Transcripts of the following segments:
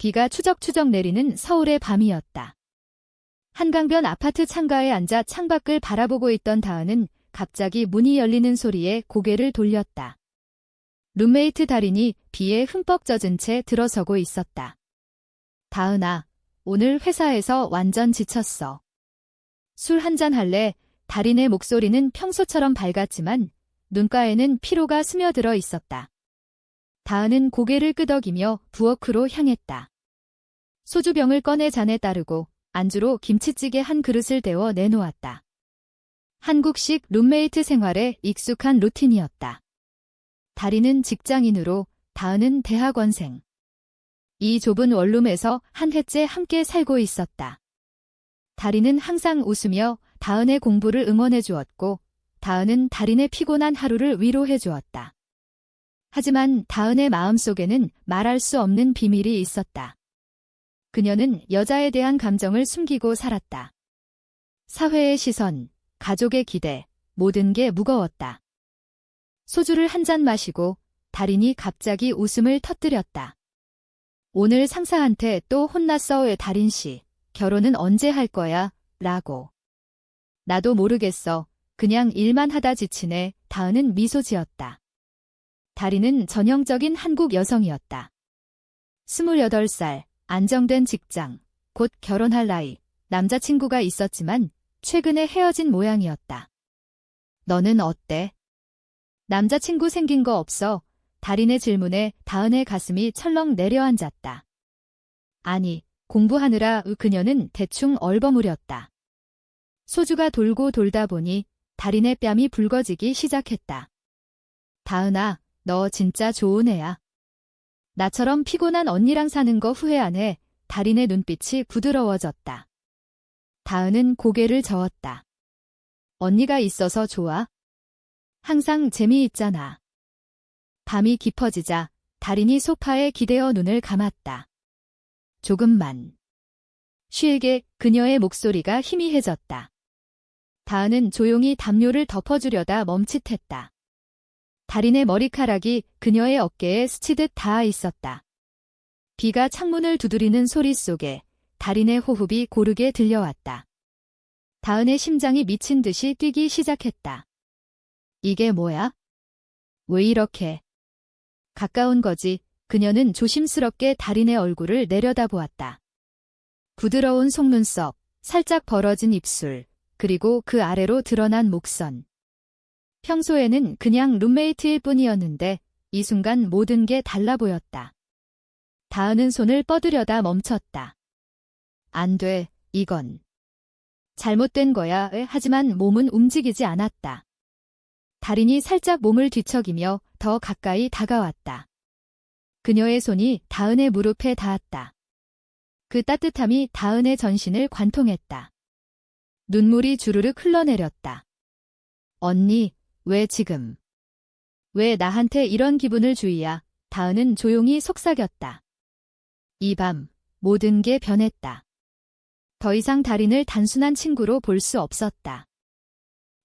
비가 추적추적 내리는 서울의 밤이었다. 한강변 아파트 창가에 앉아 창밖을 바라보고 있던 다은은 갑자기 문이 열리는 소리에 고개를 돌렸다. 룸메이트 달인이 비에 흠뻑 젖은 채 들어서고 있었다. 다은아, 오늘 회사에서 완전 지쳤어. 술 한잔 할래? 달인의 목소리는 평소처럼 밝았지만 눈가에는 피로가 스며들어 있었다. 다은은 고개를 끄덕이며 부엌으로 향했다. 소주병을 꺼내 잔에 따르고 안주로 김치찌개 한 그릇을 데워 내놓았다. 한국식 룸메이트 생활에 익숙한 루틴이었다. 다리는 직장인으로 다은은 대학원생. 이 좁은 원룸에서 한 해째 함께 살고 있었다. 다리는 항상 웃으며 다은의 공부를 응원해 주었고 다은은 달인의 피곤한 하루를 위로해 주었다. 하지만 다은의 마음속에는 말할 수 없는 비밀이 있었다. 그녀는 여자에 대한 감정을 숨기고 살았다. 사회의 시선, 가족의 기대, 모든 게 무거웠다. 소주를 한 잔 마시고 달인이 갑자기 웃음을 터뜨렸다. 오늘 상사한테 또 혼났어 왜 달인 씨. 결혼은 언제 할 거야? 라고. 나도 모르겠어. 그냥 일만 하다 지치네. 다은은 미소 지었다. 다리는 전형적인 한국 여성이었다. 28살, 안정된 직장, 곧 결혼할 나이, 남자친구가 있었지만 최근에 헤어진 모양이었다. 너는 어때? 남자친구 생긴 거 없어? 달인의 질문에 다은의 가슴이 철렁 내려앉았다. 아니, 공부하느라 그녀는 대충 얼버무렸다. 소주가 돌고 돌다 보니 달인의 뺨이 붉어지기 시작했다. 다은아, 너 진짜 좋은 애야. 나처럼 피곤한 언니랑 사는 거 후회 안 해. 달인의 눈빛이 부드러워졌다. 다은은 고개를 저었다. 언니가 있어서 좋아. 항상 재미있잖아. 밤이 깊어지자 달인이 소파에 기대어 눈을 감았다. 조금만. 쉬게 그녀의 목소리가 희미해졌다. 다은은 조용히 담요를 덮어주려다 멈칫했다. 달인의 머리카락이 그녀의 어깨에 스치듯 닿아 있었다. 비가 창문을 두드리는 소리 속에 달인의 호흡이 고르게 들려왔다. 다은의 심장이 미친 듯이 뛰기 시작했다. 이게 뭐야? 왜 이렇게? 가까운 거지. 그녀는 조심스럽게 달인의 얼굴을 내려다보았다. 부드러운 속눈썹, 살짝 벌어진 입술, 그리고 그 아래로 드러난 목선. 평소에는 그냥 룸메이트일 뿐이었는데 이 순간 모든 게 달라 보였다. 다은은 손을 뻗으려다 멈췄다. 안 돼, 이건. 잘못된 거야. 하지만 몸은 움직이지 않았다. 달인이 살짝 몸을 뒤척이며 더 가까이 다가왔다. 그녀의 손이 다은의 무릎에 닿았다. 그 따뜻함이 다은의 전신을 관통했다. 눈물이 주르륵 흘러내렸다. 언니, 왜 지금? 왜 나한테 이런 기분을 주이야? 다은은 조용히 속삭였다. 이 밤, 모든 게 변했다. 더 이상 달인을 단순한 친구로 볼 수 없었다.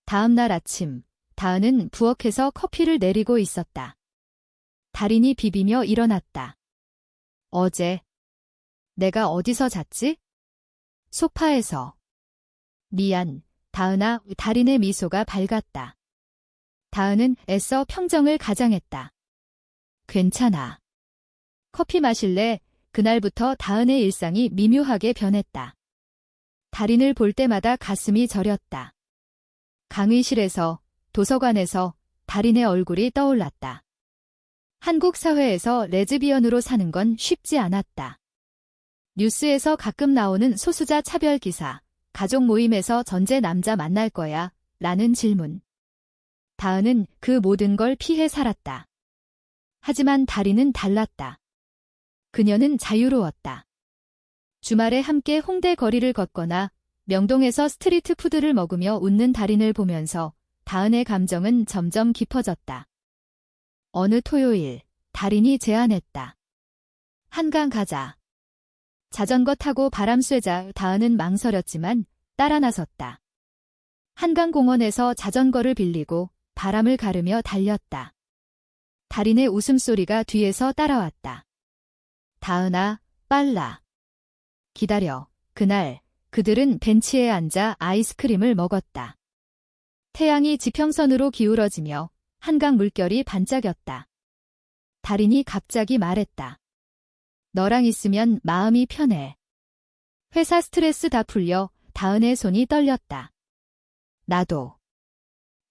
다음 날 아침, 다은은 부엌에서 커피를 내리고 있었다. 달인이 비비며 일어났다. 어제, 내가 어디서 잤지? 소파에서. 미안, 다은아, 달인의 미소가 밝았다. 다은은 애써 평정을 가장했다. 괜찮아. 커피 마실래? 그날부터 다은의 일상이 미묘하게 변했다. 달인을 볼 때마다 가슴이 저렸다. 강의실에서, 도서관에서 달인의 얼굴이 떠올랐다. 한국 사회에서 레즈비언으로 사는 건 쉽지 않았다. 뉴스에서 가끔 나오는 소수자 차별 기사, 가족 모임에서 전제 남자 만날 거야, 라는 질문. 다은은 그 모든 걸 피해 살았다. 하지만 다리는 달랐다. 그녀는 자유로웠다. 주말에 함께 홍대 거리를 걷거나 명동에서 스트리트 푸드를 먹으며 웃는 달인을 보면서 다은의 감정은 점점 깊어졌다. 어느 토요일, 달인이 제안했다. 한강 가자. 자전거 타고 바람 쐬자 다은은 망설였지만 따라 나섰다. 한강공원에서 자전거를 빌리고 바람을 가르며 달렸다. 달인의 웃음소리가 뒤에서 따라왔다. 다은아, 빨라. 기다려. 그날 그들은 벤치에 앉아 아이스크림을 먹었다. 태양이 지평선으로 기울어지며 한강 물결이 반짝였다. 달인이 갑자기 말했다. 너랑 있으면 마음이 편해. 회사 스트레스 다 풀려 다은의 손이 떨렸다. 나도.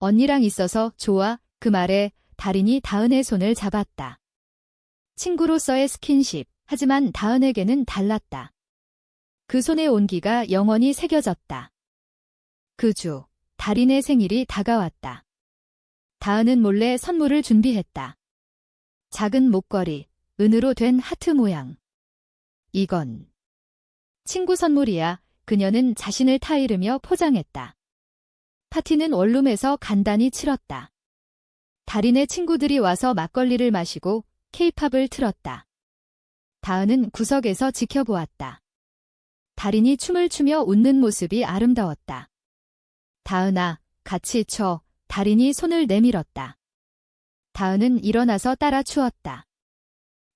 언니랑 있어서 좋아. 그 말에 달인이 다은의 손을 잡았다. 친구로서의 스킨십, 하지만 다은에게는 달랐다. 그 손의 온기가 영원히 새겨졌다. 그 주, 달인의 생일이 다가왔다. 다은은 몰래 선물을 준비했다. 작은 목걸이, 은으로 된 하트 모양. 이건 친구 선물이야. 그녀는 자신을 타이르며 포장했다. 파티는 원룸에서 간단히 치렀다. 달인의 친구들이 와서 막걸리를 마시고 케이팝을 틀었다. 다은은 구석에서 지켜보았다. 달인이 춤을 추며 웃는 모습이 아름다웠다. 다은아, 같이 춰. 달인이 손을 내밀었다. 다은은 일어나서 따라 추었다.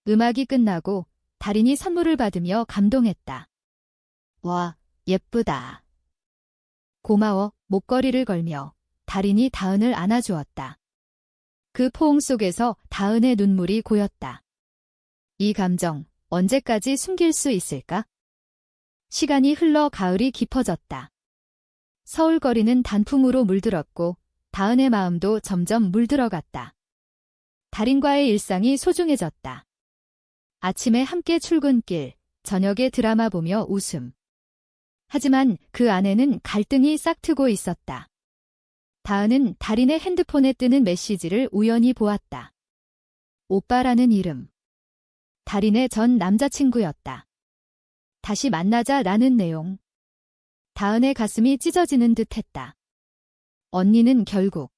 음악이 끝나고 달인이 선물을 받으며 감동했다. 와, 예쁘다. 고마워, 목걸이를 걸며 달인이 다은을 안아주었다. 그 포옹 속에서 다은의 눈물이 고였다. 이 감정, 언제까지 숨길 수 있을까? 시간이 흘러 가을이 깊어졌다. 서울 거리는 단풍으로 물들었고 다은의 마음도 점점 물들어갔다. 달인과의 일상이 소중해졌다. 아침에 함께 출근길, 저녁에 드라마 보며 웃음. 하지만 그 안에는 갈등이 싹트고 있었다. 다은은 달인의 핸드폰에 뜨는 메시지를 우연히 보았다. 오빠라는 이름. 달인의 전 남자친구였다. 다시 만나자 라는 내용. 다은의 가슴이 찢어지는 듯 했다. 언니는 결국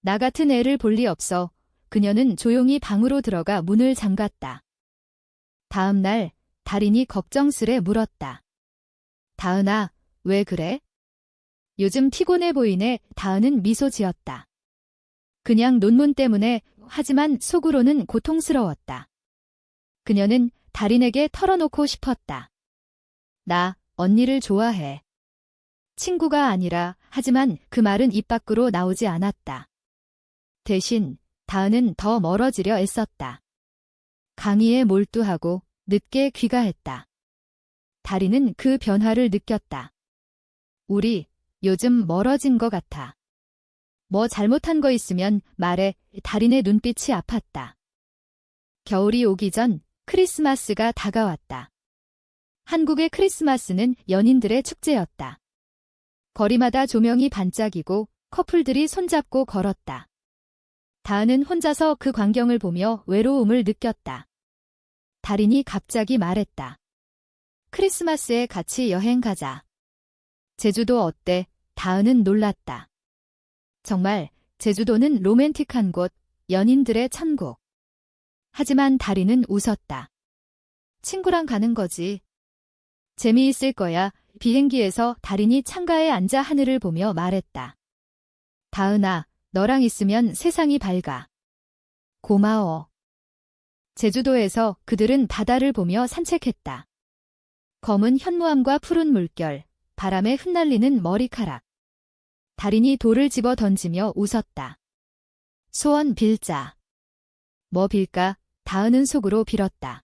나 같은 애를 볼 리 없어 그녀는 조용히 방으로 들어가 문을 잠갔다. 다음 날 달인이 걱정스레 물었다. 다은아, 왜 그래? 요즘 피곤해 보이네. 다은은 미소 지었다. 그냥 논문 때문에 하지만 속으로는 고통스러웠다. 그녀는 달인에게 털어놓고 싶었다. 나 언니를 좋아해. 친구가 아니라 하지만 그 말은 입 밖으로 나오지 않았다. 대신 다은은 더 멀어지려 애썼다. 강의에 몰두하고 늦게 귀가했다. 다리는 그 변화를 느꼈다. 우리 요즘 멀어진 것 같아. 뭐 잘못한 거 있으면 말해 달인의 눈빛이 아팠다. 겨울이 오기 전 크리스마스가 다가왔다. 한국의 크리스마스는 연인들의 축제였다. 거리마다 조명이 반짝이고 커플들이 손잡고 걸었다. 다은은 혼자서 그 광경을 보며 외로움을 느꼈다. 달인이 갑자기 말했다. 크리스마스에 같이 여행 가자. 제주도 어때? 다은은 놀랐다. 정말 제주도는 로맨틱한 곳, 연인들의 천국. 하지만 다리는 웃었다. 친구랑 가는 거지. 재미있을 거야. 비행기에서 달인이 창가에 앉아 하늘을 보며 말했다. 다은아, 너랑 있으면 세상이 밝아. 고마워. 제주도에서 그들은 바다를 보며 산책했다. 검은 현무암과 푸른 물결, 바람에 흩날리는 머리카락. 달인이 돌을 집어 던지며 웃었다. 소원 빌자. 뭐 빌까? 다은은 속으로 빌었다.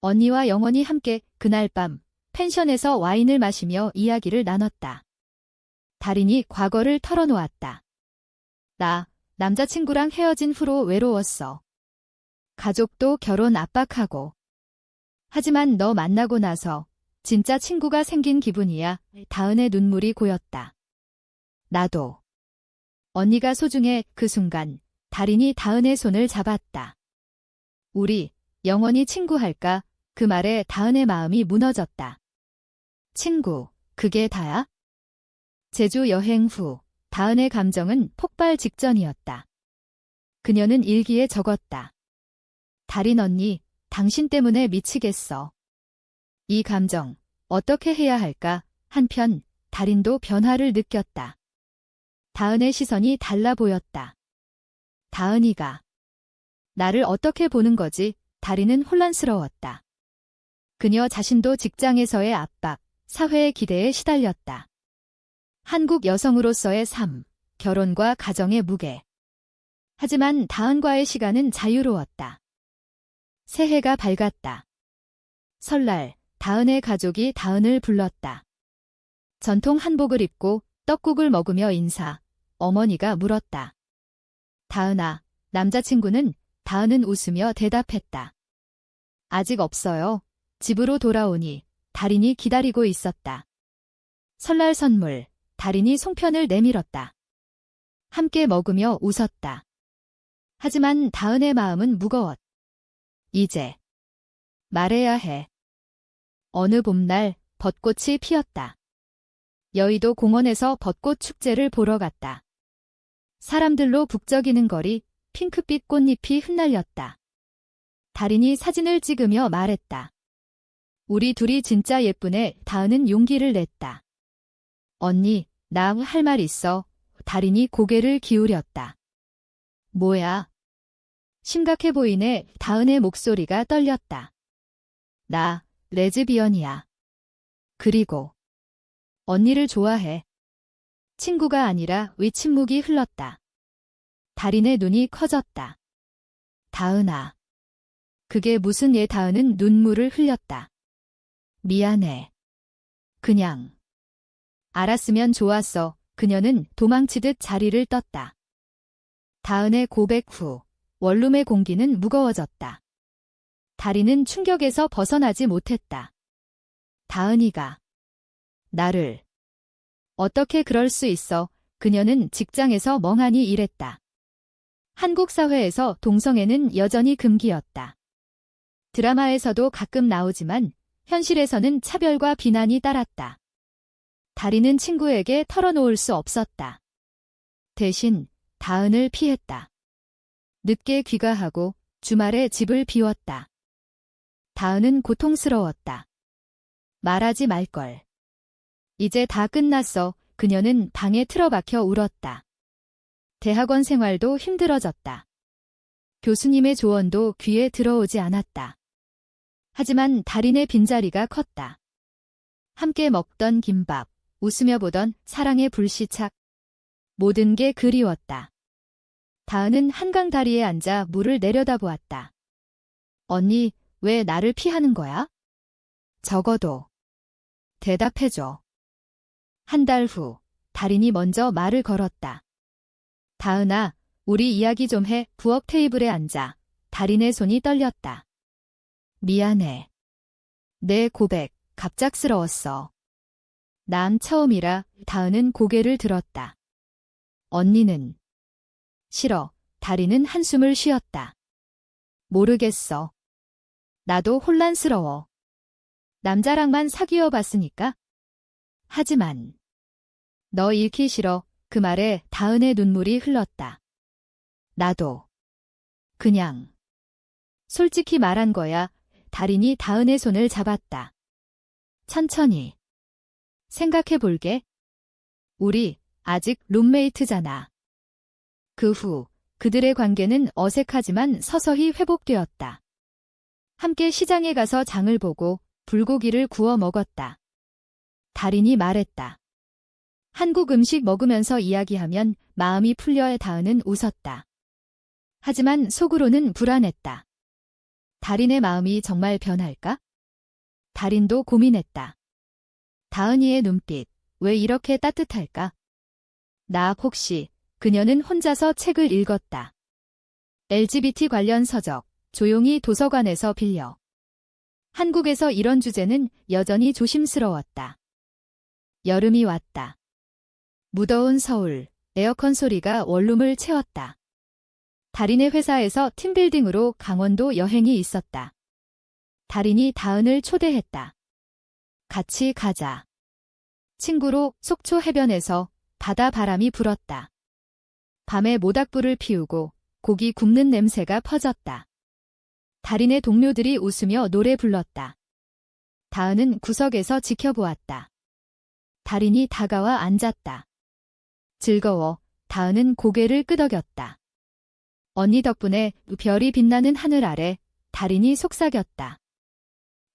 언니와 영원히 함께 그날 밤 펜션에서 와인을 마시며 이야기를 나눴다. 달인이 과거를 털어놓았다. 나 남자친구랑 헤어진 후로 외로웠어. 가족도 결혼 압박하고 하지만 너 만나고 나서 진짜 친구가 생긴 기분이야. 다은의 눈물이 고였다. 나도. 언니가 소중해 그 순간 달인이 다은의 손을 잡았다. 우리 영원히 친구할까? 그 말에 다은의 마음이 무너졌다. 친구, 그게 다야? 제주 여행 후 다은의 감정은 폭발 직전이었다. 그녀는 일기에 적었다. 달인 언니, 당신 때문에 미치겠어. 이 감정, 어떻게 해야 할까? 한편, 달인도 변화를 느꼈다. 다은의 시선이 달라 보였다. 다은이가 나를 어떻게 보는 거지? 달인은 혼란스러웠다. 그녀 자신도 직장에서의 압박, 사회의 기대에 시달렸다. 한국 여성으로서의 삶, 결혼과 가정의 무게. 하지만 다은과의 시간은 자유로웠다. 새해가 밝았다. 설날, 다은의 가족이 다은을 불렀다. 전통 한복을 입고 떡국을 먹으며 인사, 어머니가 물었다. 다은아, 남자친구는 다은은 웃으며 대답했다. 아직 없어요. 집으로 돌아오니 달인이 기다리고 있었다. 설날 선물, 달인이 송편을 내밀었다. 함께 먹으며 웃었다. 하지만 다은의 마음은 무거웠. 이제 말해야 해. 어느 봄날 벚꽃이 피었다. 여의도 공원에서 벚꽃 축제를 보러 갔다. 사람들로 북적이는 거리, 핑크빛 꽃잎이 흩날렸다. 달인이 사진을 찍으며 말했다. 우리 둘이 진짜 예쁘네. 다은은 용기를 냈다. 언니, 나 할 말 있어. 달인이 고개를 기울였다. 뭐야? 심각해 보이네. 다은의 목소리가 떨렸다. 나, 레즈비언이야. 그리고, 언니를 좋아해. 친구가 아니라 위침묵이 흘렀다. 달인의 눈이 커졌다. 다은아. 그게 무슨 예 다은은 눈물을 흘렸다. 미안해. 그냥. 알았으면 좋았어. 그녀는 도망치듯 자리를 떴다. 다은의 고백 후 원룸의 공기는 무거워졌다. 다리는 충격에서 벗어나지 못했다. 다은이가 나를 어떻게 그럴 수 있어? 그녀는 직장에서 멍하니 일했다. 한국 사회에서 동성애는 여전히 금기였다. 드라마에서도 가끔 나오지만 현실에서는 차별과 비난이 따랐다. 다리는 친구에게 털어놓을 수 없었다. 대신 다은을 피했다. 늦게 귀가하고 주말에 집을 비웠다. 다은은 고통스러웠다. 말하지 말걸. 이제 다 끝났어. 그녀는 방에 틀어박혀 울었다. 대학원 생활도 힘들어졌다. 교수님의 조언도 귀에 들어오지 않았다. 하지만 달인의 빈자리가 컸다. 함께 먹던 김밥, 웃으며 보던 사랑의 불시착. 모든 게 그리웠다. 다은은 한강 다리에 앉아 물을 내려다보았다. 언니, 왜 나를 피하는 거야? 적어도 대답해줘. 한 달 후, 달인이 먼저 말을 걸었다. 다은아, 우리 이야기 좀 해. 부엌 테이블에 앉아. 달인의 손이 떨렸다. 미안해. 내 고백, 갑작스러웠어. 난 처음이라 다은은 고개를 들었다. 언니는 싫어. 다리는 한숨을 쉬었다. 모르겠어. 나도 혼란스러워. 남자랑만 사귀어 봤으니까. 하지만 너 잃기 싫어. 그 말에 다은의 눈물이 흘렀다. 나도 그냥 솔직히 말한 거야. 달인이 다은의 손을 잡았다. 천천히 생각해 볼게. 우리 아직 룸메이트잖아. 그 후 그들의 관계는 어색하지만 서서히 회복되었다. 함께 시장에 가서 장을 보고 불고기를 구워 먹었다. 달인이 말했다. 한국 음식 먹으면서 이야기하면 마음이 풀려 다은은 웃었다. 하지만 속으로는 불안했다. 달인의 마음이 정말 변할까? 달인도 고민했다. 다은이의 눈빛, 왜 이렇게 따뜻할까? 나 혹시 그녀는 혼자서 책을 읽었다. LGBT 관련 서적, 조용히 도서관에서 빌려. 한국에서 이런 주제는 여전히 조심스러웠다. 여름이 왔다. 무더운 서울, 에어컨 소리가 원룸을 채웠다. 달인의 회사에서 팀빌딩으로 강원도 여행이 있었다. 달인이 다은을 초대했다. 같이 가자. 친구로 속초 해변에서 바다 바람이 불었다. 밤에 모닥불을 피우고 고기 굽는 냄새가 퍼졌다. 달인의 동료들이 웃으며 노래 불렀다. 다은은 구석에서 지켜보았다. 달인이 다가와 앉았다. 즐거워. 다은은 고개를 끄덕였다. 언니 덕분에 별이 빛나는 하늘 아래 달인이 속삭였다.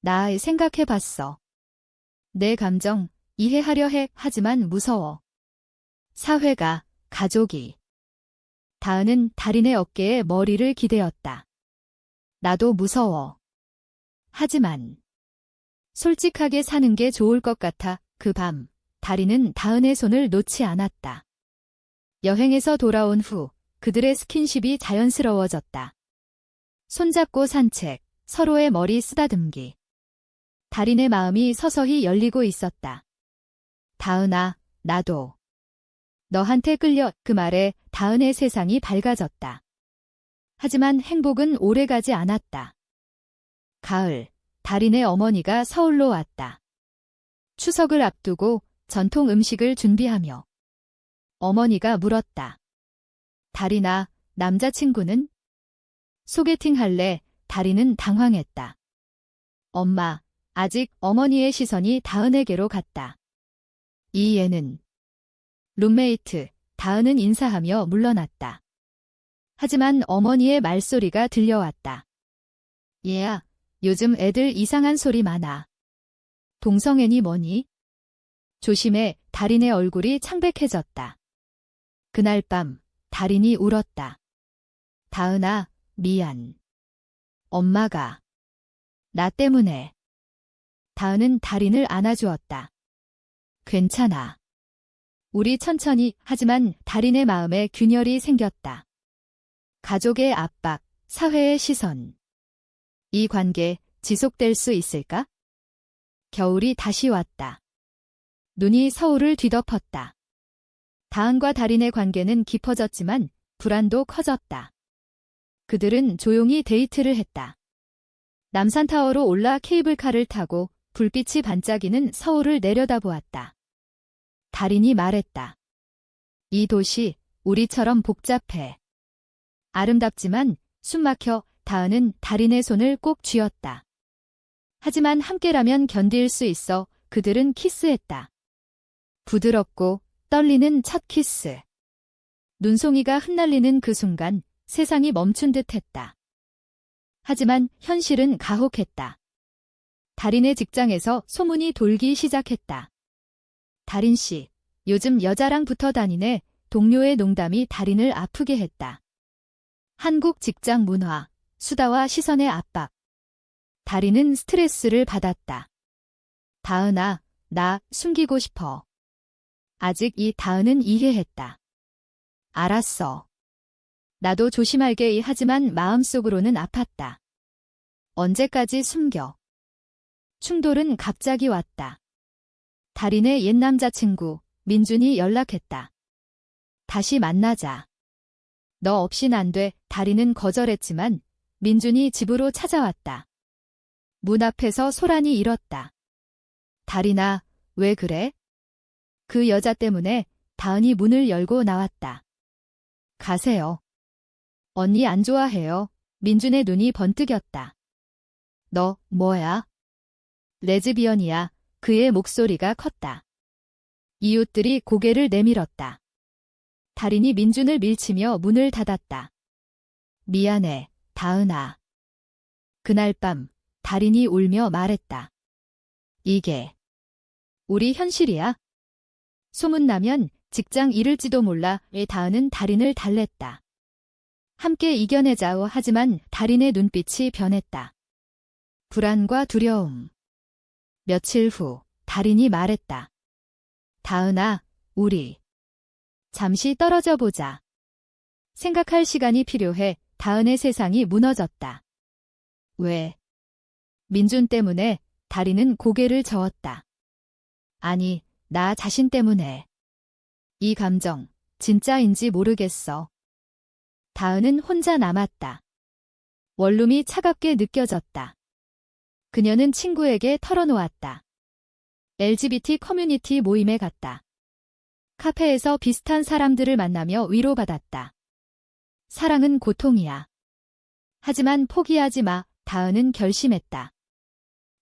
나 생각해 봤어. 내 감정 이해하려 해 하지만 무서워. 사회가, 가족이. 다은은 달인의 어깨에 머리를 기대었다. 나도 무서워. 하지만 솔직하게 사는 게 좋을 것 같아 그밤 다리는 다은의 손을 놓지 않았다. 여행에서 돌아온 후 그들의 스킨십이 자연스러워졌다. 손잡고 산책, 서로의 머리 쓰다듬기. 달인의 마음이 서서히 열리고 있었다. 다은아, 나도. 너한테 끌려 그 말에 다은의 세상이 밝아졌다. 하지만 행복은 오래가지 않았다. 가을, 달인의 어머니가 서울로 왔다. 추석을 앞두고 전통 음식을 준비하며 어머니가 물었다. 달인아, 남자친구는? 소개팅 할래? 달인은 당황했다. 엄마, 아직 어머니의 시선이 다은에게로 갔다. 이 애는 룸메이트, 다은은 인사하며 물러났다. 하지만 어머니의 말소리가 들려왔다. 얘야, 요즘 애들 이상한 소리 많아. 동성애니 뭐니? 조심해, 달인의 얼굴이 창백해졌다. 그날 밤, 달인이 울었다. 다은아, 미안. 엄마가. 나 때문에. 다은은 달인을 안아주었다. 괜찮아. 우리 천천히 하지만 달인의 마음에 균열이 생겼다. 가족의 압박, 사회의 시선. 이 관계 지속될 수 있을까? 겨울이 다시 왔다. 눈이 서울을 뒤덮었다. 다은과 달인의 관계는 깊어졌지만 불안도 커졌다. 그들은 조용히 데이트를 했다. 남산타워로 올라 케이블카를 타고 불빛이 반짝이는 서울을 내려다보았다. 달인이 말했다. 이 도시 우리처럼 복잡해. 아름답지만 숨막혀 다은은 달인의 손을 꼭 쥐었다. 하지만 함께라면 견딜 수 있어 그들은 키스했다. 부드럽고 떨리는 첫 키스. 눈송이가 흩날리는 그 순간 세상이 멈춘 듯 했다. 하지만 현실은 가혹했다. 달인의 직장에서 소문이 돌기 시작했다. 달인 씨, 요즘 여자랑 붙어 다니네 동료의 농담이 달인을 아프게 했다. 한국 직장 문화, 수다와 시선의 압박. 달인은 스트레스를 받았다. 다은아, 나 숨기고 싶어. 아직 이 다은은 이해했다. 알았어. 나도 조심할게 하지만 마음속으로는 아팠다. 언제까지 숨겨? 충돌은 갑자기 왔다. 달인의 옛 남자친구, 민준이 연락했다. 다시 만나자. 너 없인 안 돼, 달인은 거절했지만 민준이 집으로 찾아왔다. 문 앞에서 소란이 일었다. 달인아, 왜 그래? 그 여자 때문에 다은이 문을 열고 나왔다. 가세요. 언니 안 좋아해요. 민준의 눈이 번뜩였다. 너, 뭐야? 레즈비언이야. 그의 목소리가 컸다. 이웃들이 고개를 내밀었다. 달인이 민준을 밀치며 문을 닫았다. 미안해, 다은아. 그날 밤, 달인이 울며 말했다. 이게 우리 현실이야? 소문나면 직장 잃을지도 몰라 왜 다은은 달인을 달랬다. 함께 이겨내자오 하지만 달인의 눈빛이 변했다. 불안과 두려움. 며칠 후 달인이 말했다. 다은아, 우리 잠시 떨어져 보자. 생각할 시간이 필요해 다은의 세상이 무너졌다. 왜? 민준 때문에 다리는 고개를 저었다. 아니, 나 자신 때문에. 이 감정, 진짜인지 모르겠어. 다은은 혼자 남았다. 원룸이 차갑게 느껴졌다. 그녀는 친구에게 털어놓았다. LGBT 커뮤니티 모임에 갔다. 카페에서 비슷한 사람들을 만나며 위로받았다. 사랑은 고통이야. 하지만 포기하지 마, 다은은 결심했다.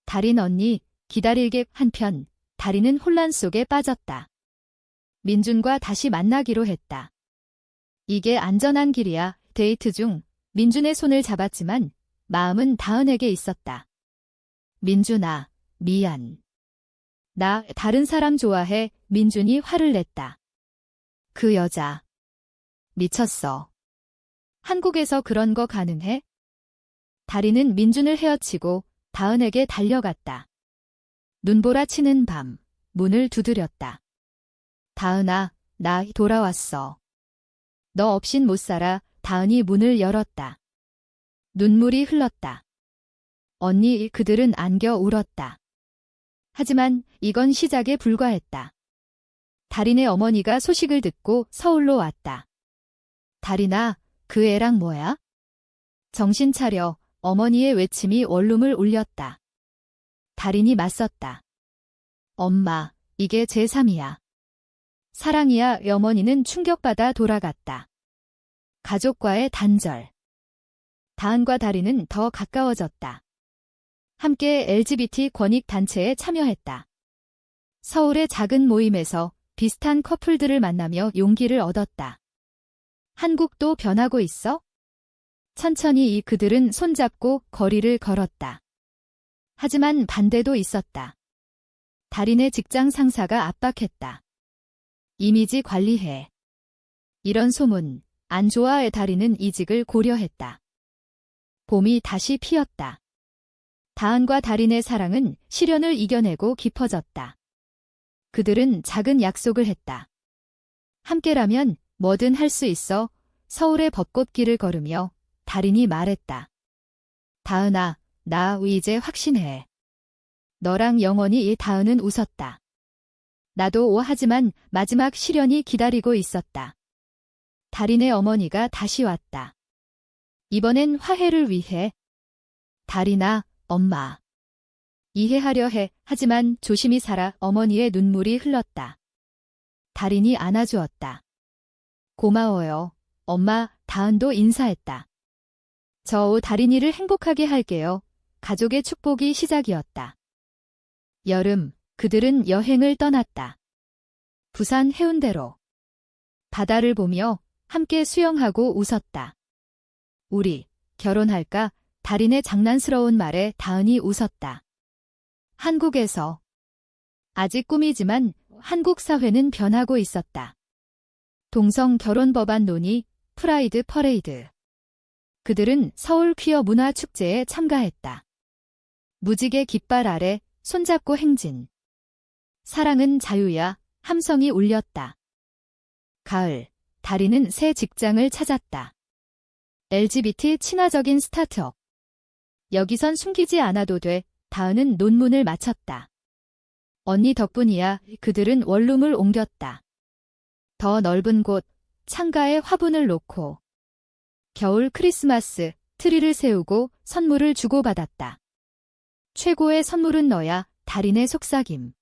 달인 언니, 기다릴게 한편, 다리는 혼란 속에 빠졌다. 민준과 다시 만나기로 했다. 이게 안전한 길이야. 데이트 중 민준의 손을 잡았지만 마음은 다은에게 있었다. 민준아, 미안. 나 다른 사람 좋아해. 민준이 화를 냈다. 그 여자. 미쳤어. 한국에서 그런 거 가능해? 다리는 민준을 헤어치고 다은에게 달려갔다. 눈보라 치는 밤, 문을 두드렸다. 다은아, 나 돌아왔어. 너 없인 못 살아. 다은이 문을 열었다. 눈물이 흘렀다. 언니 그들은 안겨 울었다. 하지만 이건 시작에 불과했다. 달인의 어머니가 소식을 듣고 서울로 왔다. 달인아, 그 애랑 뭐야? 정신 차려 어머니의 외침이 원룸을 울렸다. 달인이 맞섰다. 엄마, 이게 제3이야. 사랑이야 어머니는 충격받아 돌아갔다. 가족과의 단절. 다은과 다리는 더 가까워졌다. 함께 LGBT 권익 단체에 참여했다. 서울의 작은 모임에서 비슷한 커플들을 만나며 용기를 얻었다. 한국도 변하고 있어? 천천히 이 그들은 손잡고 거리를 걸었다. 하지만 반대도 있었다. 달인의 직장 상사가 압박했다. 이미지 관리해. 이런 소문, 안 좋아의 달인은 이직을 고려했다. 봄이 다시 피었다. 다은과 달인의 사랑은 시련을 이겨내고 깊어졌다. 그들은 작은 약속을 했다. 함께라면 뭐든 할 수 있어 서울의 벚꽃길을 걸으며 달인이 말했다. 다은아, 나 이제 확신해. 너랑 영원히 다은은 웃었다. 나도 오하지만 마지막 시련이 기다리고 있었다. 달인의 어머니가 다시 왔다. 이번엔 화해를 위해. 달인아, 엄마. 이해하려 해. 하지만 조심히 살아 어머니의 눈물이 흘렀다. 달인이 안아주었다. 고마워요. 엄마, 다은도 인사했다. 저 달인이를 행복하게 할게요. 가족의 축복이 시작이었다. 여름, 그들은 여행을 떠났다. 부산 해운대로. 바다를 보며 함께 수영하고 웃었다. 우리, 결혼할까? 달인의 장난스러운 말에 다은이 웃었다. 한국에서. 아직 꿈이지만 한국 사회는 변하고 있었다. 동성 결혼 법안 논의, 프라이드 퍼레이드. 그들은 서울 퀴어 문화 축제에 참가했다. 무지개 깃발 아래 손잡고 행진. 사랑은 자유야 함성이 울렸다. 가을, 다리는 새 직장을 찾았다. LGBT 친화적인 스타트업. 여기선 숨기지 않아도 돼. 다은은 논문을 마쳤다. 언니 덕분이야. 그들은 원룸을 옮겼다. 더 넓은 곳, 창가에 화분을 놓고. 겨울 크리스마스, 트리를 세우고 선물을 주고받았다. 최고의 선물은 너야, 달인의 속삭임.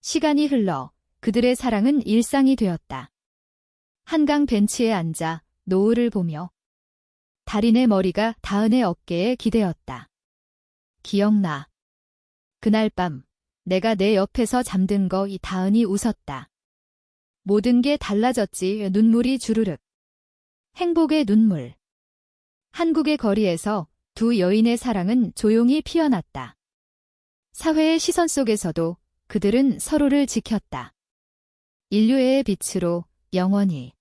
시간이 흘러 그들의 사랑은 일상이 되었다. 한강 벤치에 앉아 노을을 보며 달인의 머리가 다은의 어깨에 기대었다. 기억나. 그날 밤 내가 내 옆에서 잠든 거 이 다은이 웃었다. 모든 게 달라졌지 눈물이 주르륵. 행복의 눈물. 한국의 거리에서 두 여인의 사랑은 조용히 피어났다. 사회의 시선 속에서도 그들은 서로를 지켰다. 인류의 빛으로 영원히.